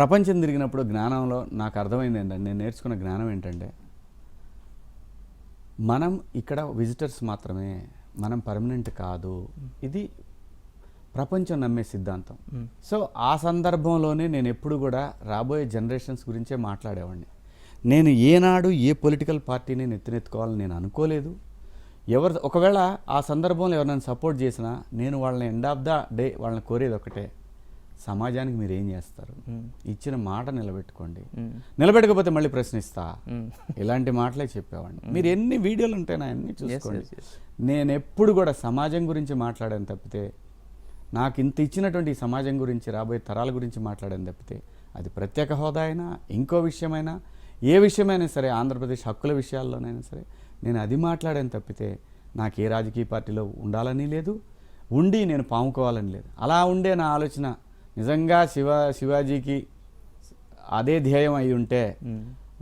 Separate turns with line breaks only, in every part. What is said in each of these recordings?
ప్రపంచం తిరిగినప్పుడు జ్ఞానంలో నాకు అర్థమైంది ఏంటంటే నేను నేర్చుకున్న జ్ఞానం ఏంటంటే మనం ఇక్కడ విజిటర్స్ మాత్రమే మనం పర్మనెంట్ కాదు. ఇది ప్రపంచం నమ్మే సిద్ధాంతం. సో ఆ సందర్భంలోనే నేను ఎప్పుడు కూడా రాబోయే జనరేషన్స్ గురించే మాట్లాడేవాడిని. నేను ఏనాడు ఏ పొలిటికల్ పార్టీని నెత్తినెత్తుకోవాలని నేను అనుకోలేదు. ఎవరు ఒకవేళ ఆ సందర్భంలో ఎవరైనా సపోర్ట్ చేసినా నేను వాళ్ళని ఎండ్ ఆఫ్ ద డే వాళ్ళని కోరేది ఒకటే. సమాజానికి మీరు ఏం చేస్తారు. ఇచ్చిన మాట నిలబెట్టుకోండి. నిలబెట్టకపోతే మళ్ళీ ప్రశ్నిస్తా. ఇలాంటి మాటలే చెప్పేవాడిని మీరు ఎన్ని వీడియోలు ఉంటాయి నా అన్ని చూసుకోండి. నేను ఎప్పుడు కూడా సమాజం గురించి మాట్లాడాను తప్పితే నాకు ఇంత ఇచ్చినటువంటి సమాజం గురించి రాబోయే తరాల గురించి మాట్లాడాను తప్పితే అది ప్రత్యేక హోదా అయినా ఇంకో విషయమైనా ఏ విషయమైనా సరే ఆంధ్రప్రదేశ్ హక్కుల విషయాల్లోనైనా సరే నేను అది మాట్లాడాను తప్పితే నాకు ఏ రాజకీయ పార్టీలో ఉండాలని లేదు ఉండి నేను పాముకోవాలని లేదు అలా ఉండే నా ఆలోచన నిజంగా శివ శివాజీకి అదే ధ్యేయం అయి ఉంటే.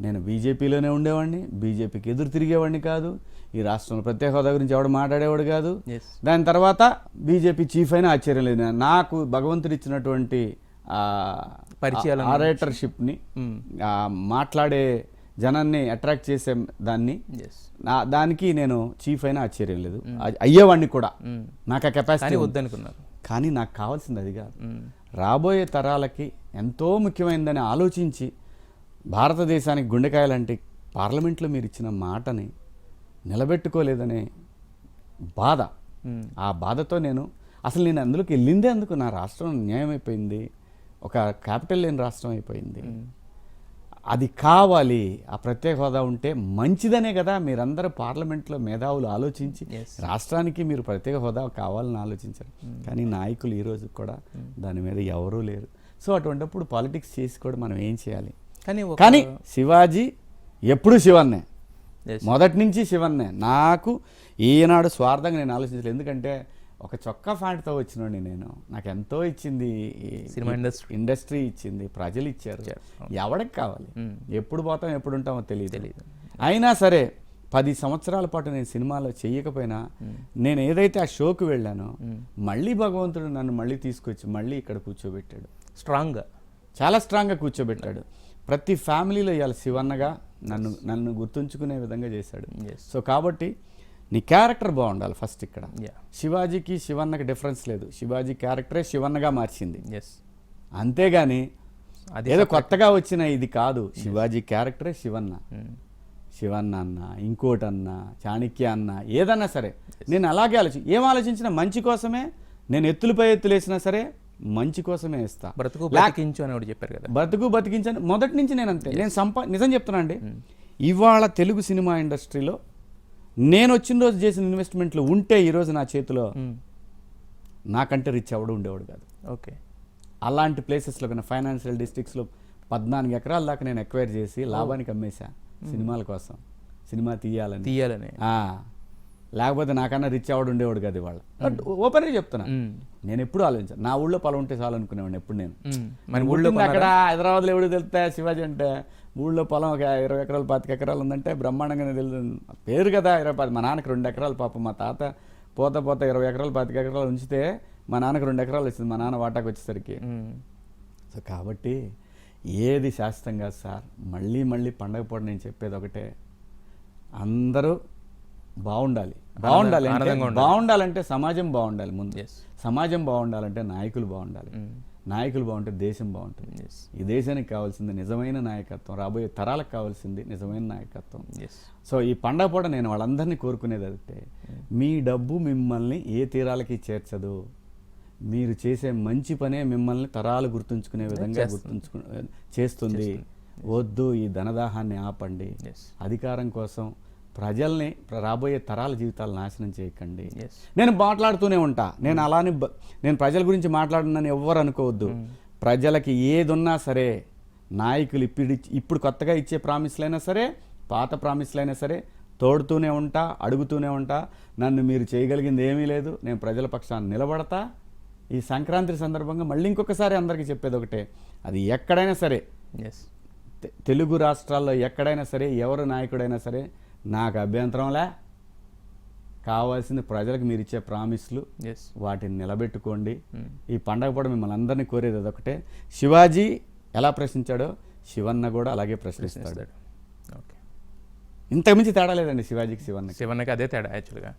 నేను బీజేపీలోనే ఉండేవాడిని బీజేపీకి ఎదురు తిరిగేవాడిని కాదు ఈ రాష్ట్రంలో ప్రత్యేక హోదా గురించి ఎవడు మాట్లాడేవాడు కాదు. దాని తర్వాత బీజేపీ చీఫ్ అయినా ఆశ్చర్యం లేదు నాకు భగవంతుడు ఇచ్చినటువంటి
పరిచయాలను
ఆరేటర్షిప్ని. మాట్లాడే జనాన్ని అట్రాక్ట్ చేసే దాన్ని నా దానికి నేను చీఫ్ అయినా ఆశ్చర్యం లేదు అయ్యేవాడిని కూడా. నాకు ఆ కెపాసిటీ
వద్దనుకున్నారు
కానీ నాకు కావాల్సింది అది కాదు. రాబోయే తరాలకి ఎంతో ముఖ్యమైనదని ఆలోచించి భారతదేశానికి గుండెకాయలాంటి పార్లమెంట్లో మీరు ఇచ్చిన మాటని నిలబెట్టుకోలేదనే బాధ. ఆ బాధతో నేను అసలు నేను అందులోకి వెళ్ళిందే అందుకు నా రాష్ట్రం న్యాయం అయిపోయింది ఒక క్యాపిటల్ లేని రాష్ట్రం అయిపోయింది. అది కావాలి ఆ ప్రత్యేక హోదా ఉంటే మంచిదనే కదా. మీరందరూ పార్లమెంట్లో మేధావులు ఆలోచించి. రాష్ట్రానికి మీరు ప్రత్యేక హోదా కావాలని ఆలోచించారు. కానీ నాయకులు ఈ రోజు కూడా దాని మీద ఎవరూ లేరు. సో అటువంటిప్పుడు పాలిటిక్స్ చేసి కూడా మనం ఏం చేయాలి?
కానీ
కానీ శివాజీ ఎప్పుడు శివన్నే. మొదటి నుంచి శివన్నే. నాకు ఈనాడు స్వార్థంగా నేను ఆలోచించలేదు. ఎందుకంటే ఒక చొక్కా ఫ్యాంట్తో వచ్చినండి నేను. నాకు ఎంతో ఇచ్చింది
సినిమా ఇండస్ట్రీ.
ఇండస్ట్రీ ఇచ్చింది ప్రజలు ఇచ్చారు. ఎవడికి కావాలి. ఎప్పుడు పోతాం ఎప్పుడు ఉంటామో తెలియదు
తెలీదు.
అయినా సరే పది సంవత్సరాల పాటు నేను సినిమాలో చేయకపోయినా నేను ఏదైతే ఆ షోకి వెళ్ళానో మళ్ళీ భగవంతుడు నన్ను మళ్ళీ తీసుకొచ్చి మళ్ళీ ఇక్కడ కూర్చోబెట్టాడు.
స్ట్రాంగ్గా
చాలా స్ట్రాంగ్గా కూర్చోబెట్టాడు. ప్రతి ఫ్యామిలీలో ఇవాళ శివన్నగా నన్ను నన్ను గుర్తుంచుకునే విధంగా చేశాడు. సో కాబట్టి నీ క్యారెక్టర్ బాగుండాలి ఫస్ట్ ఇక్కడ. శివాజీకి శివన్నకి డిఫరెన్స్ లేదు. శివాజీ క్యారెక్టరే శివన్నగా మార్చింది.
ఎస్
అంతేగాని
అది
ఏదో కొత్తగా వచ్చిన ఇది కాదు. శివాజీ క్యారెక్టరే శివన్న.
మ్మ్.
శివన్న అన్న ఇంకోటన్న చాణక్య అన్న ఏదన్నా సరే. నేను అలాగే ఆలోచి ఏం ఆలోచించినా మంచి కోసమే నేను ఎత్తులపై ఎత్తులు వేసినా సరే మంచి కోసమే ఇస్తా
బ్రతుకు బతికించు అని ఒకటి చెప్పారు కదా.
బతుకు బతికించాను. మొదటి నుంచి నేను అంతే. నేను సంపా నిజం చెప్తున్నా అండి. ఇవాళ తెలుగు సినిమా ఇండస్ట్రీలో నేను వచ్చిన రోజు చేసిన ఇన్వెస్ట్మెంట్లు ఉంటే ఈరోజు నా చేతిలో. నాకంటే రిచ్ ఎవడు ఉండేవాడు కాదు.
ఓకే.
అలాంటి ప్లేసెస్లో కన్నా ఫైనాన్షియల్ డిస్ట్రిక్ట్స్లో పద్నాలుగు ఎకరాల దాకా నేను ఎక్వైర్ చేసి లాభానికి అమ్మేశా. సినిమాల కోసం. సినిమా తీయాలని.
తీయాలని.
లేకపోతే నాకన్నా రిచ్ ఎవడు ఉండేవాడు కాదు ఇవాళ. బట్ ఓపెన్గా చెప్తున్నా. నేను ఎప్పుడు ఆలోచించాను. నా ఊళ్ళో పొలం ఉంటే చాలు అనుకునేవాడిని ఎప్పుడు నేను. నేను
ఊళ్ళో
అక్కడ హైదరాబాద్లో ఎవడు తెలుస్తా శివాజీ అంటే? ఊళ్ళో పొలం ఒక ఇరవై ఎకరాలు పాతిక ఎకరాలు ఉందంటే బ్రహ్మాండంగానే తెలుసు. పేరు కదా ఇరవై పాతి మా నాన్నకి రెండు ఎకరాలు పాపం మా తాత పోత పోత ఇరవై ఎకరాలు పాతిక ఎకరాలు ఉంచితే మా నాన్నకి రెండు ఎకరాలు వచ్చింది మా నాన్న వాటాకు వచ్చేసరికి. సో కాబట్టి ఏది శాశ్వతం కాదు సార్ మళ్ళీ మళ్ళీ పండగ పూట నేను చెప్పేది ఒకటే. అందరూ బాగుండాలి. బాగుండాలి అంటే. బాగుండాలంటే సమాజం బాగుండాలి ముందు. సమాజం బాగుండాలంటే నాయకులు బాగుండాలి.
మ్మ్.
నాయకులు బాగుంటే దేశం బాగుంటుంది. ఈ దేశానికి కావాల్సింది నిజమైన నాయకత్వం రాబోయే తరాలకు కావాల్సింది నిజమైన నాయకత్వం. సో ఈ పండగ పూట నేను వాళ్ళందరినీ కోరుకునేది అదితే మీ డబ్బు మిమ్మల్ని ఏ తీరాలకి చేర్చదు. మీరు చేసే మంచి పనే మిమ్మల్ని తరాలు గుర్తుంచుకునే విధంగా గుర్తుంచుకు చేస్తుంది. వద్దు ఈ ధనదాహాన్ని ఆపండి. అధికారం కోసం ప్రజల్ని రాబోయే తరాల జీవితాలు నాశనం చేయకండి. నేను మాట్లాడుతూనే ఉంటా. నేను అలానే నేను ప్రజల గురించి మాట్లాడునని ఎవ్వరు అనుకోవద్దు. ప్రజలకి ఏది ఉన్నా సరే నాయకులు ఇప్పుడు ఇప్పుడు కొత్తగా ఇచ్చే ప్రామిస్లైనా సరే పాత ప్రామిస్లైనా సరే తోడుతూనే ఉంటా అడుగుతూనే ఉంటా. నన్ను మీరు చేయగలిగింది ఏమీ లేదు. నేను ప్రజల పక్షాన్ని నిలబడతా. ఈ సంక్రాంతి సందర్భంగా మళ్ళీ ఇంకొకసారి అందరికీ చెప్పేది ఒకటే. అది ఎక్కడైనా సరే తెలుగు రాష్ట్రాల్లో ఎక్కడైనా సరే ఎవరు నాయకుడైనా సరే నాకు అభ్యంతరంలే. కావాల్సింది ప్రజలకు మీరు ఇచ్చే ప్రామిస్లు. వాటిని నిలబెట్టుకోండి. ఈ పండగ పూట మిమ్మల్ని అందరినీ కోరేది అదొకటే శివాజీ ఎలా ప్రశ్నించాడో శివన్న కూడా అలాగే ప్రశ్నిస్తాడు. ఇంతకుమించి తేడా లేదండి శివాజీకి శివన్నకి.
శివన్నకి అదే తేడా యాక్చువల్గా